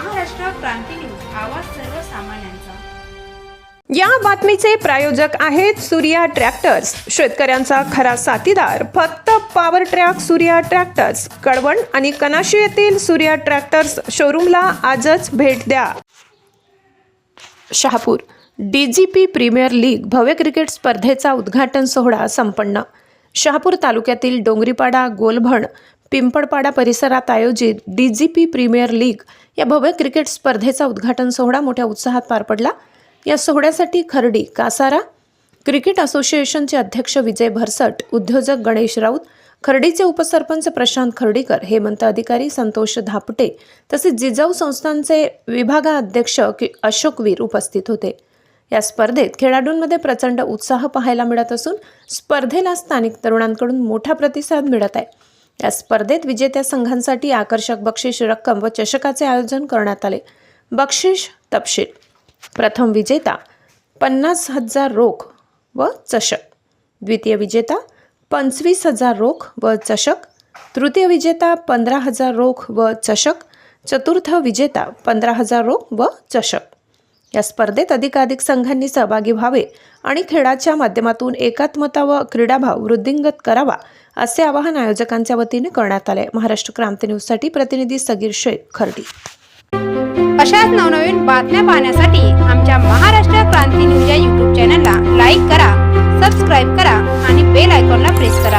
क्रांती news आवाज सर्वसामान्यांचा. या बातमीचे प्रायोजक आहेत सूर्या ट्रॅक्टर्स. शेतकऱ्यांचा खरा साथीदार फक्त power track Surya tractors. Kalwan आणि कनाशी येथील सूर्या ट्रॅक्टर्स शोरूमला आजच भेट द्या. Shahapur D G P premier league भव्य क्रिकेट स्पर्धेचा उद्घाटन सोहळा संपन्न. शहापूर तालुक्यातील डोंगरीपाडा गोलभण पिंपळपाडा परिसरात आयोजित D G P premier league या भव्य क्रिकेट स्पर्धेचा उद्घाटन सोहळा मोठ्या उत्साहात पार पडला. या सोहळ्यासाठी खर्डी कासारा क्रिकेट असोसिएशनचे अध्यक्ष विजय भरसट उद्योजक गणेश राऊत खर्डीचे उपसरपंच प्रशांत खर्डीकर हेमंत अधिकारी संतोष धापटे तसेच जिजाऊ संस्थांचे विभागाध्यक्ष अशोकवीर उपस्थित होते. या स्पर्धेत खेळाडूंमध्ये प्रचंड उत्साह पाहायला मिळत असून स्पर्धेला स्थानिक तरुणांकडून मोठा प्रतिसाद मिळत आहे. या स्पर्धेत विजेत्या संघांसाठी आकर्षक बक्षीस रक्कम व चषकाचे आयोजन करण्यात आले. बक्षीस तपशील. प्रथम विजेता पन्नास हजार रोख व चषक. द्वितीय विजेता पंचवीस हजार रोख व चषक. तृतीय विजेता पंधरा हजार रोख व चषक. चतुर्थ विजेता पंधरा हजार रोख व चषक. या स्पर्धेत अधिकाधिक संघांनी सहभागी व्हावे आणि खेळाच्या माध्यमातून एकात्मता व क्रीडाभाव वृद्धिंगत करावा असे आवाहन आयोजकांच्या वतीने करण्यात आले. महाराष्ट्र क्रांती न्यूजसाठी प्रतिनिधी सगीर शेख खर्डी. अशाच नवनवीन बातम्या पाहण्यासाठी आमच्या महाराष्ट्र क्रांती न्यूज या यूट्यूब चॅनलला लाईक करा सबस्क्राईब करा आणि बेल आयकॉनला प्रेस करा.